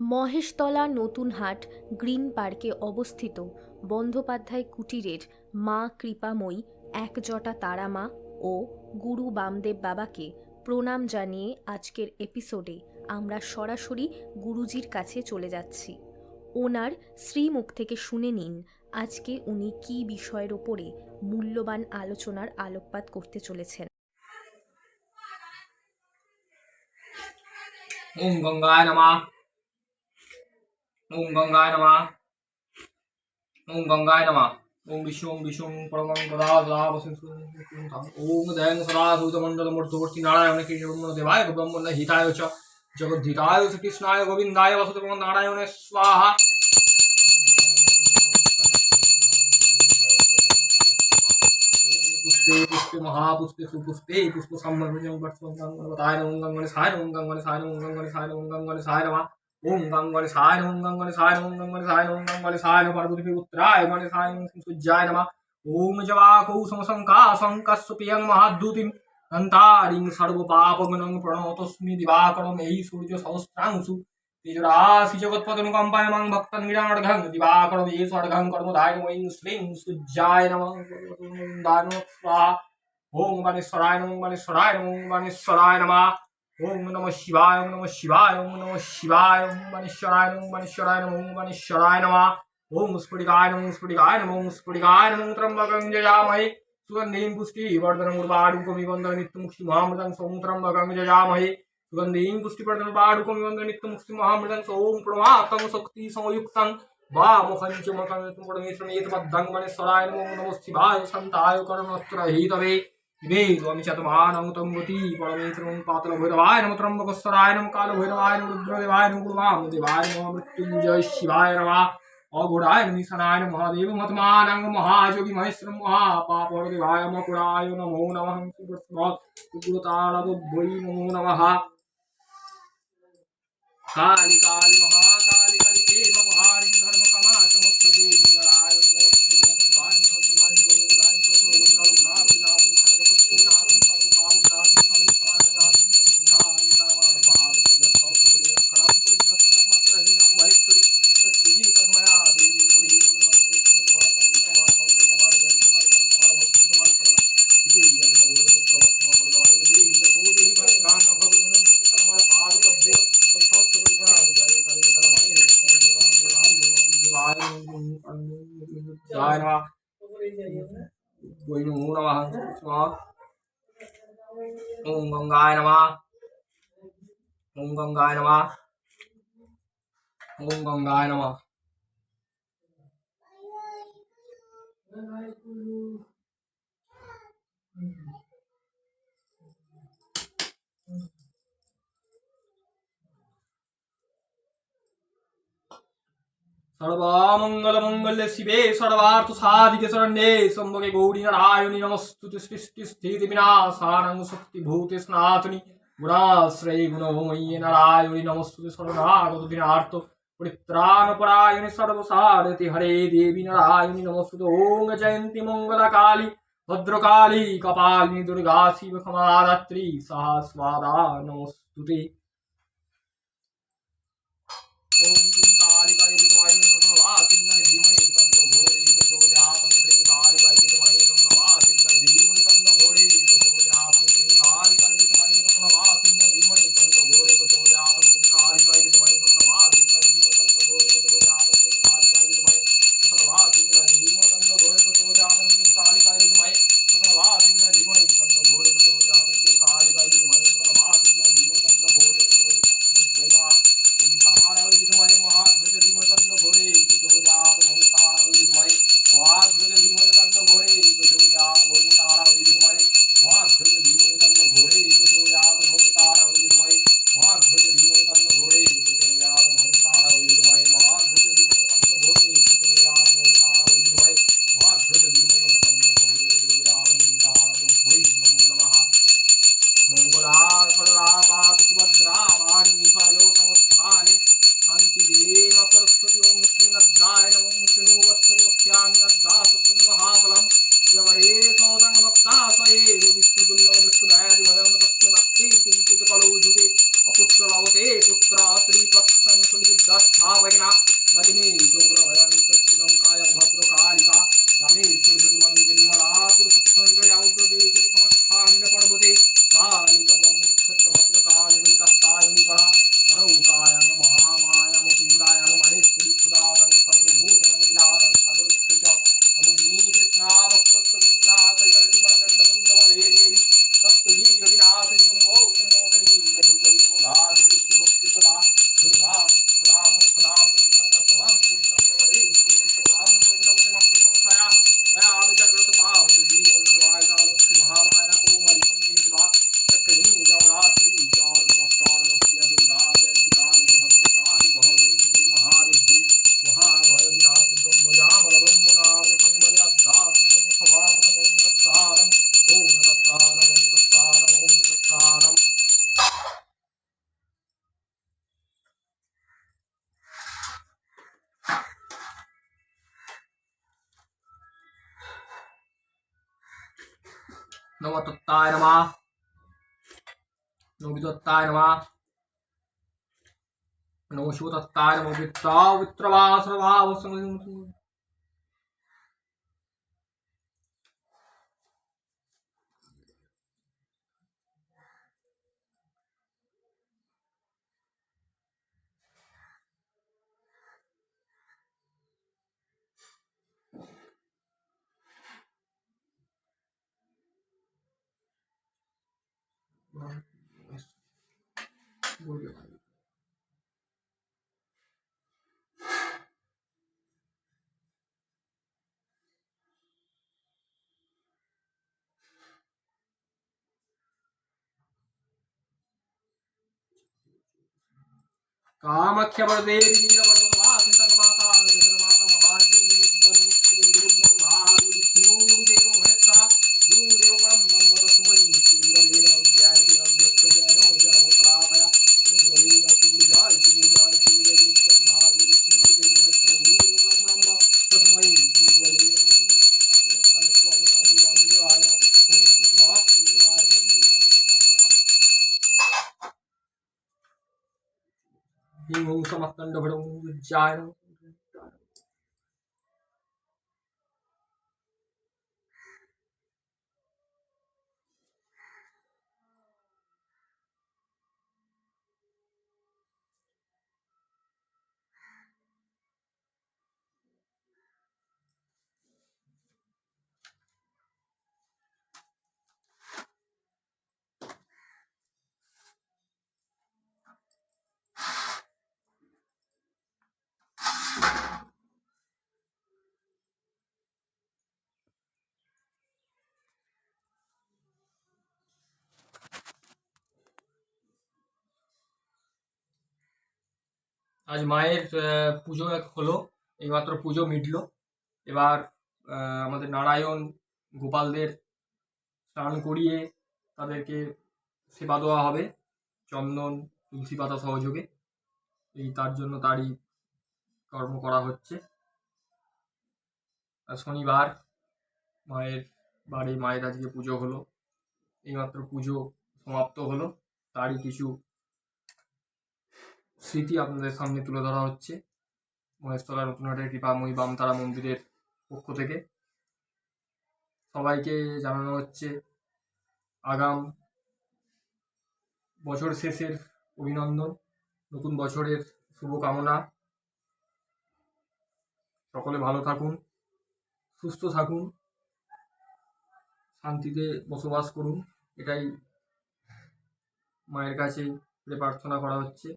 Maheshtala Natunhat green পার্কে অবস্থিত। বন্দ্যোপাধ্যায় কুটিরের মা কৃপাময়ী, একজটা তারামা ও গুরু বামদেব বাবাকে প্রণাম জানিয়ে আজকের এপিসোডে আমরা সরাসরি গুরুজির কাছে চলে যাচ্ছি। ওনার শ্রীমুখ থেকে শুনে নিন, আজকে উনি কী বিষয়ের ওপরে মূল্যবান আলোচনার আলোকপাত করতে চলেছেন। ওম গঙ্গায় নমা। ওম গঙ্গায় নমা ওম গঙ্গায় নমা ওম বিশ্বং বিশ্বং পরমং তদা তদা বসন্তু ওম দয়ং সদা সূতমণ্ডল মূর্তবর্তী নারায়ণ কৃষ্ণ দেবায় ব্রহ্মণ হিতায় চ জগদ্ধিতায় শ্রীকৃষ্ণায় গোবিন্দায় বসতম নারায়ণ স্বাহা পুষ্পে পুষ্পে মহাপুষ্পে সুপুষ্পে পুষ্প সম্মর্জং বর্তমায় নমঃ গঙ্গনে সায় নমঃ গঙ্গনে সায় নমঃ গঙ্গনে সায় নমঃ গঙ্গনে সায় নমঃ ওম গঙ্গনে সায় নমঃ গঙ্গনে সায় নমঃ গঙ্গনে সায় নমঃ গঙ্গনে সায় পার্বতী পুত্রায় গণে সায় সূর্যায় নমঃ ওম জবাকৌ সমসংকা সংকাস্যপিয়ং মহাদ্যুতিম অন্তারিং সর্বপাপগণং প্রণতস্মি দিবাকরম এই সূর্য সহস্রাংশু তেজরাশি জগৎপদনুকম্পায় মাং ভক্তং নিরামর্ঘং দিবাকরম এই স্বর্ঘং কর্মদায় ওং শ্রীং সূর্যায় নমঃ দান স্বাহা ওম বানেশ্বরায় নমঃ বানেশ্বরায় নমঃ বানেশ্বরায় নমঃ ওং নম শিবায় ওং নম শিবায় ওং নম শিবায় ওং বানেশ্বরায় ওং বানেশ্বরায় নম ওং বানেশ্বরায় নমা ওং স্ফুটিকায় নম স্ফুটিকায় নম ওং স্ফুটিকায় নম ত্রম্বকং জয়ামহে সুগন্ধীম পুষ্টি বর্ধনং উর্বাড়ুকমি বন্ধন মৃত্যুমুক্তি মহামৃতং সৌং ত্রম্বকং জয়ামহে সুগন্ধীম পুষ্টি বর্ধন উর্বাড়ুকমি বন্ধন মৃত্যুমুক্তি মহামৃতং সৌং প্রমাতং শক্তি সংযুক্তং বা মুখঞ্চ মকং পরমেশ্বরের মদ্দং বানেশ্বরায় নম নম শিবায় শান্তায় করণত্র হিতবে विवेदमिशतुमानं तं गति परमेत्रं पातलभैरवाय नमः त्र्यम्बकस्तराय नमः कालभैरवाय नमः रुद्रदेवाय नमः गुरुवामदेवाय नमः मृत्युञ्जय शिवाय नमः अघोराय नमीशनाय महादेव मतमानं महायोगि महेश्वरं महापापहरदेवाय मकुराय नमो नमः सुकृतालभै नमो नमः काली काली महाकाली कलिके महारिणि धर्मकमाचमक्षदेवी जराय नमः शिवाय ಗುಯ್ನು ನಮ ಓಂ ಗಂಗಾಯ ನಮ ಓಂ ಗಂಗಾಯ ನಮ ಓಂ ಗಂಗಾಯ ನಮ Thank you. সর্বমঙ্গলমঙ্গলে শিবে সর্বার্থ সাধিকে শরণ্যে সম্ভগে গৌরী নারায়ণী নমস্তুতে সৃষ্টি স্থিতি বিনাশানং শক্তি ভূতে স্নাতনি গুণাশ্রয়ী গুণময়ী নারায়ণী নমস্তুতে শরণাগত দিনার্থ পরিত্রাণ পরায়ণী সর্বসারতি হরে দেবী নারায়ণী নমস্তুতে ওং জয়ন্তী মঙ্গলা কালী ভদ্রকালী কপালিনী দুর্গা শিব ক্ষমাদাত্রী সহস্বাদা নমস্তুতে। ओम क्लीं कालिकायै विद्महे तन्नो भूरि प्रचोदयात् ॐ নম তত্তায় নমা নবী তত্তায় নমা নম শিব তত্তায় নম বিত্রা বিত্রবা সর্বাব కామఖ్య పడదే giant আজ মায়ের পুজো এক হলো, এইমাত্র পুজো মিটলো। এবার আমাদের নারায়ণ, গোপালদের স্নান করিয়ে তাদেরকে সেবা দেওয়া হবে, চন্দন, তুলসী পাতা সহযোগে। এই তার জন্য তারই কর্ম করা হচ্ছে। আর শনিবার মায়ের বাড়ি, মায়ের আজকে পুজো হলো। এইমাত্র পুজো সমাপ্ত হলো, তারই কিছু স্মৃতি আপনাদের সামনে তুলে ধরা হচ্ছে। মহেশতলা নতুনহাটের কৃপাময়ী বামতারা মন্দিরের পক্ষ থেকে। সবাইকে জানানো হচ্ছে, আগাম বছর শেষের অভিনন্দন, নতুন বছরের শুভকামনা। সকলে ভালো থাকুন, সুস্থ থাকুন, শান্তিতে বসবাস করুন, এটাই মায়ের কাছে প্রার্থনা করা হচ্ছে।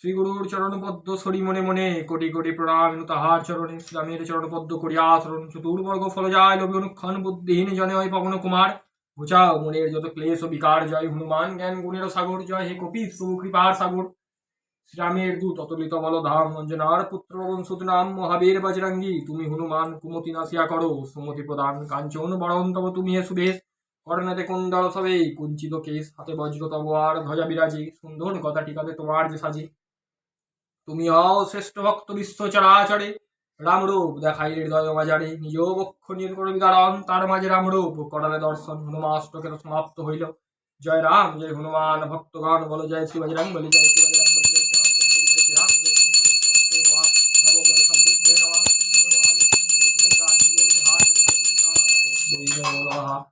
শ্রী গুরুর চরণপদ্ম সরি মনে মনে, কোটি কোটি প্রণাম তাহার চরণে, শ্রীরামের চরণপদ্ম করিয়া আচরণ চতুর্বর্গ ফল যায়, লোভী অনুক্ষণ বুদ্ধিহীন জনে হয় পবন কুমার। ঘুচাও মনের যত ক্লেশ বিকার, জয় হনুমান জ্ঞান গুণের সাগর, জয় হে কপি প্রভু কৃপার সাগর। শ্রীরামের দূত অতুলিত বল ধাম অঞ্জনার পুত্র বংশুত নাম মহাবীর বজরঙ্গী, তুমি হনুমান কুমতি নাসিয়া করো, সুমতি প্রদান কাঞ্চন বরণ তব তুমি হে সুবেশ। কর্ণাতে কুণ্ডল সবে, কুঞ্চিত কেশ হাতে বজ্র তব আর ধ্বজা বিরাজি সুন্দর কথা টিকাতে তোমার যে সাজি। তুমি হও শ্রেষ্ঠ ভক্ত বিশ্ব চরাচরে রামরূপ দেখাই হৃদয় মাজারে নিজ বক্ষ বিদারণ তার মাঝে রামরূপ। করালে দর্শন হনুমাষ্টকের সমাপ্ত হইল। জয় রাম, জয় হনুমান, ভক্তগণ বল, জয় শ্রী বজরং বলি, জয় শ্রী বজরং বলি জয় শ্রী রাম জয় শ্রী হনুমান, নমঃ নমঃ বলে শান্তি জয় নমঃ জয় নমঃ জয় রাম জয় বিহার জয় জয় নমঃ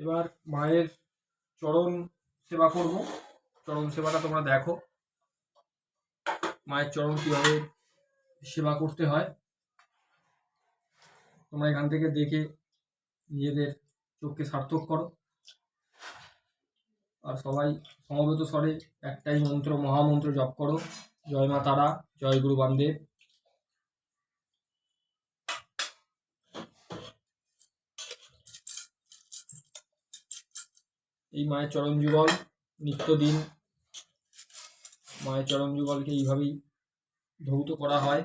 এবার মায়ের চরণ সেবা করব। চরণ সেবাটা তোমরা দেখো। মায়ের চরণ কীভাবে সেবা করতে হয়। তোমরা এখান থেকে দেখে নিজেদের চোখকে সার্থক করো। আর সবাই সমবেত স্বরে একটাই মন্ত্র, মহামন্ত্র জপ করো। জয় মা তারা, জয় গুরু বামদেব। এই মায়ের চরণ যুগল নিত্যদিন। মায়ের চরণ যুগলকে এইভাবেই ধৌত করা হয়।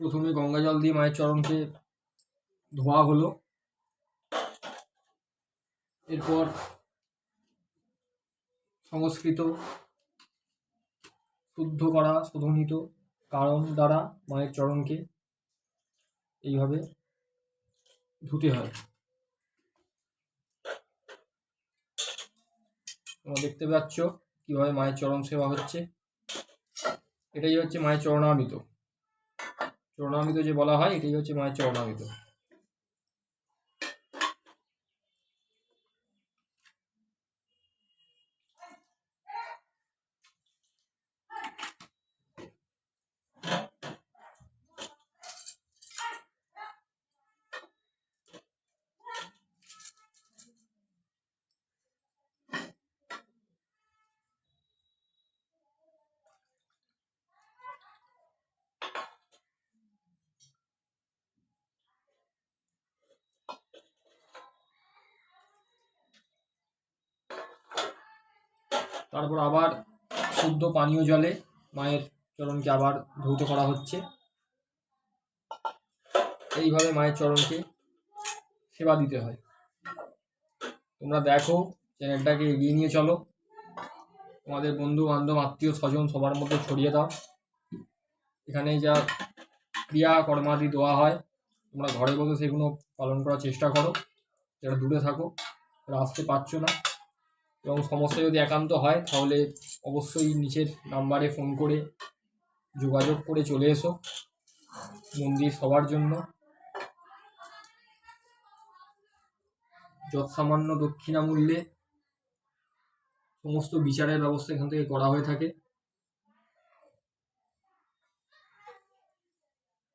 প্রথমে গঙ্গা জল দিয়ে মায়ের চরণকে ধোয়া হলো। এরপর সংস্কৃত শুদ্ধ করা, শোধনিত কারণ দ্বারা মায়ের চরণকে এইভাবে ধুতে হয়। তোমরা দেখতে পাচ্ছ কীভাবে মায়ের চরণ সেবা হচ্ছে। এটাই হচ্ছে মায়ের চরণামৃত। চরণামৃত যে বলা হয় এটাই হচ্ছে মায়ের চরণামৃত। তারপর আবার শুদ্ধ পানীয় জলে মায়ের চরণকে আবার ধৌত করা হচ্ছে। এইভাবে মায়ের চরণকে সেবা দিতে হয়। তোমরা দেখো, চ্যানেলটাকে এগিয়ে নিয়ে চলো। তোমাদের বন্ধু বান্ধব আত্মীয়, স্বজন, সবার মধ্যে ছড়িয়ে দাও। এখানে যা ক্রিয়া কর্মাদি দেওয়া হয়, তোমরা ঘরে বসে সেগুলো পালন করার চেষ্টা করো। যারা দূরে থাকো আসতে পারছ না এবং সমস্যা যদি একান্ত হয়, তাহলে অবশ্যই নিচের নাম্বারে ফোন করে যোগাযোগ করে চলে এসো মন্দির সবার জন্য। যৎসামান্য দক্ষিণা মূল্যে সমস্ত বিচারের ব্যবস্থা এখান থেকে করা হয়ে থাকে।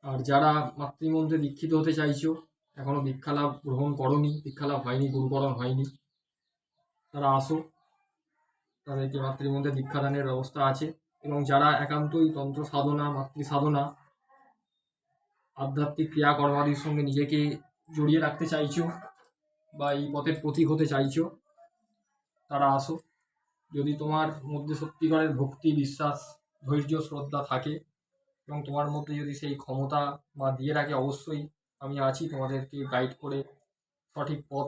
আর যারা মাতৃমন্ত্রে দীক্ষিত হতে চাইছো, এখনও দীক্ষালাভ গ্রহণ করনি দীক্ষালাভ হয়নি গুরুকরণ হয়নি তারা আসো তাদেরকে মাতৃমন্ত্রে দীক্ষাদানের ব্যবস্থা আছে এবং যারা একান্তই তন্ত্র সাধনা, মাতৃ সাধনা, আধ্যাত্মিক ক্রিয়াকর্মাদির সঙ্গে নিজেকে জড়িয়ে রাখতে চাইছো বা এই পথের প্রতীক হতে চাইছো, তারা আসো যদি তোমার মধ্যে সত্যিকারের ভক্তি, বিশ্বাস, ধৈর্য, শ্রদ্ধা থাকে এবং তোমার মধ্যে যদি সেই ক্ষমতা বা দিয়ে রাখে অবশ্যই আমি আছি। তোমাদেরকে গাইড করে সঠিক পথ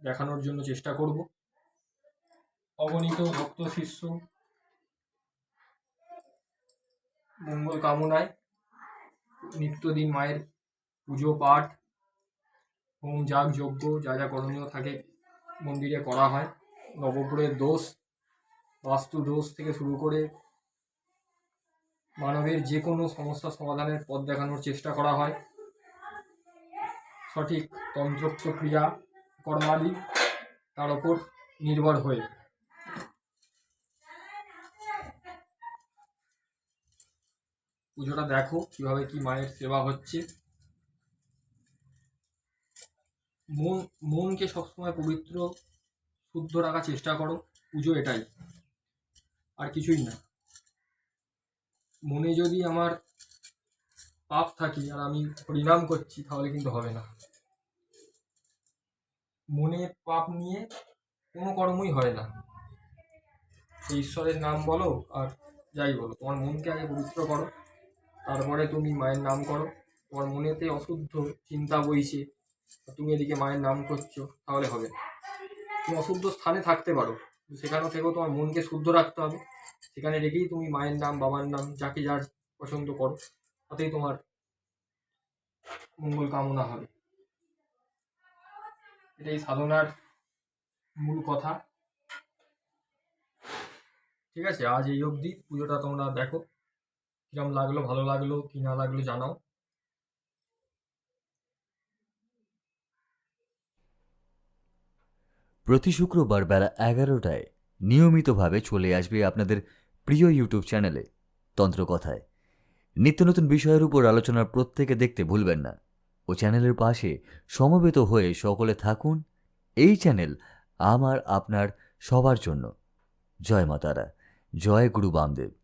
দেখানোর জন্য চেষ্টা করব। অগণিত ভক্ত শিষ্য। মঙ্গল কামনায় নিত্যদিন মায়ের পুজো পাঠ। হোম যাগ যজ্ঞ, যা যা করণীয় থাকে মন্দিরে করা হয়। নবগ্রহের দোষ, বাস্তু দোষ থেকে শুরু করে মানবের যে কোনো সমস্যা সমাধানের পথ দেখানোর চেষ্টা করা হয়। সঠিক তন্ত্রোক্ত ক্রিয়া কর্মাদি তার ওপর নির্ভর হয়ে। পুজোটা দেখো কীভাবে কি মায়ের সেবা হচ্ছে। মন, মনকে সবসময় পবিত্র, শুদ্ধ রাখার চেষ্টা করো, পুজো এটাই। আর কিছুই না। মনে যদি আমার পাপ থাকি আর আমি হরিনাম করছি, তাহলে কিন্তু হবে না। মনে পাপ নিয়ে কোনো কর্মই হয় না। ঈশ্বরের নাম বলো আর যাই বলো, তোমার মনকে আগে পবিত্র করো। তারপরে তুমি মায়ের নাম করো। তোমার মনেতে অশুদ্ধ চিন্তা বইছে তুমি এদিকে মায়ের নাম করছ, তাহলে হবে। তুমি অশুদ্ধ স্থানে থাকতে পারো। সেখানে থেকেও তোমার মনকে শুদ্ধ রাখতে হবে। সেখানে রেখেই তুমি মায়ের নাম, বাবার নাম, যাকে যার পছন্দ করো, তাতেই তোমার মঙ্গল কামনা হবে। এটাই সাধনার মূল কথা। ঠিক আছে, আজ এই অবধি। পুজোটা তোমরা দেখো। কিরম লাগল, ভালো লাগল, কি না লাগল জানাও। প্রতি শুক্রবার বেলা এগারোটায় নিয়মিতভাবে চলে আসবে আপনাদের প্রিয় ইউটিউব চ্যানেলে তন্ত্রকথায়। নিত্য নতুন বিষয়ের উপর আলোচনার প্রত্যেকে দেখতে ভুলবেন না। ও চ্যানেলের পাশে সমবেত হয়ে সকলে থাকুন এই চ্যানেল আমার, আপনার, সবার জন্য। জয় মাতারা জয় গুরু বামদেব।